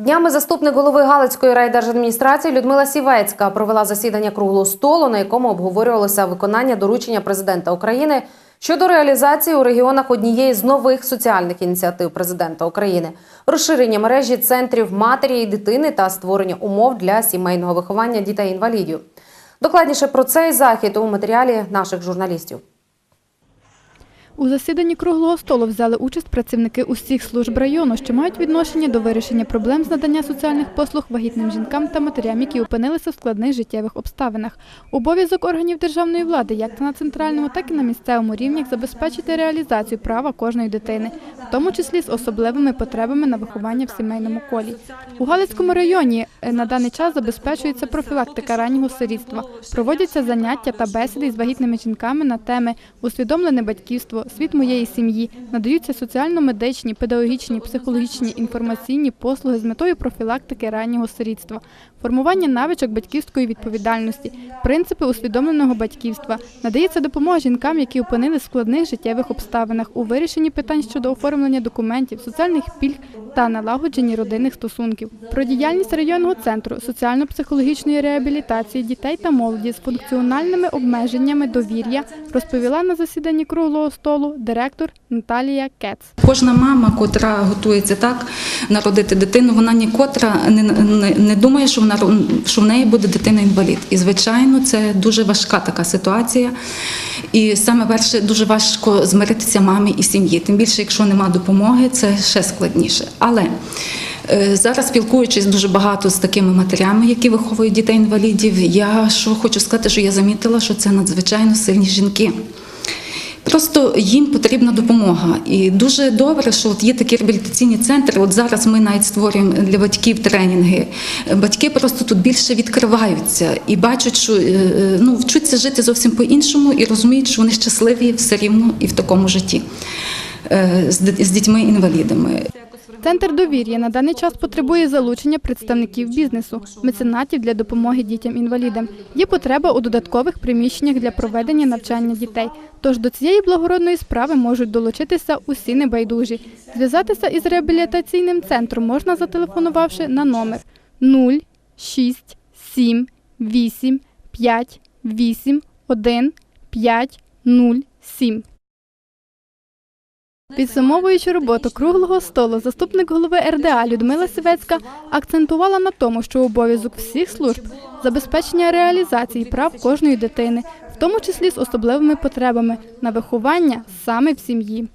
Днями заступник голови Галицької райдержадміністрації Людмила Сівецька провела засідання круглого столу, на якому обговорювалося виконання доручення президента України щодо реалізації у регіонах однієї з нових соціальних ініціатив президента України, розширення мережі центрів матері і дитини та створення умов для сімейного виховання дітей-інвалідів. Докладніше про цей захід у матеріалі наших журналістів. У засіданні круглого столу взяли участь працівники усіх служб району, що мають відношення до вирішення проблем з надання соціальних послуг вагітним жінкам та матерям, які опинилися в складних життєвих обставинах. Обов'язок органів державної влади, як на центральному, так і на місцевому рівнях, забезпечити реалізацію права кожної дитини, в тому числі з особливими потребами на виховання в сімейному колі. У Галицькому районі е, на даний час забезпечується профілактика раннього сирітства, проводяться заняття та бесіди з вагітними жінками на теми усвідомлене батьківство, світ моєї сім'ї, надаються соціально-медичні, педагогічні, психологічні, інформаційні послуги з метою профілактики раннього сирітства, формування навичок батьківської відповідальності, принципи усвідомленого батьківства, надається допомога жінкам, які опинились в складних життєвих обставинах у вирішенні питань щодо оформлення документів, соціальних пільг та налагодженні родинних стосунків. Про діяльність районного центру соціально-психологічної реабілітації дітей та молоді з функціональними обмеженнями довір'я розповіла на засіданні круглого столу директор Наталія Кец. Кожна мама, котра готується так народити дитину, вона нікотра не, не, не думає, що вона що в неї буде дитина-інвалід. І звичайно, це дуже важка така ситуація. І саме перше дуже важко змиритися мамі і сім'ї. Тим більше, якщо нема допомоги, це ще складніше. Але е, зараз спілкуючись дуже багато з такими матерями, які виховують дітей-інвалідів, я що хочу сказати, що я замітила, що це надзвичайно сильні жінки. Просто їм потрібна допомога. І дуже добре, що от є такі реабілітаційні центри. От зараз ми навіть створюємо для батьків тренінги. Батьки просто тут більше відкриваються і бачать, що е, е, ну, вчуться жити зовсім по-іншому і розуміють, що вони щасливі все рівно і в такому житті е, з дітьми-інвалідами. Центр довір'я на даний час потребує залучення представників бізнесу, меценатів для допомоги дітям-інвалідам. Є потреба у додаткових приміщеннях для проведення навчання дітей. Тож до цієї благородної справи можуть долучитися усі небайдужі. Зв'язатися із реабілітаційним центром можна зателефонувавши на номер 0 6 7 8 5 8 1 5 0 7. Підсумовуючи роботу круглого столу, заступник голови РДА Людмила Сівецька акцентувала на тому, що обов'язок всіх служб забезпечення реалізації прав кожної дитини, в тому числі з особливими потребами на виховання саме в сім'ї.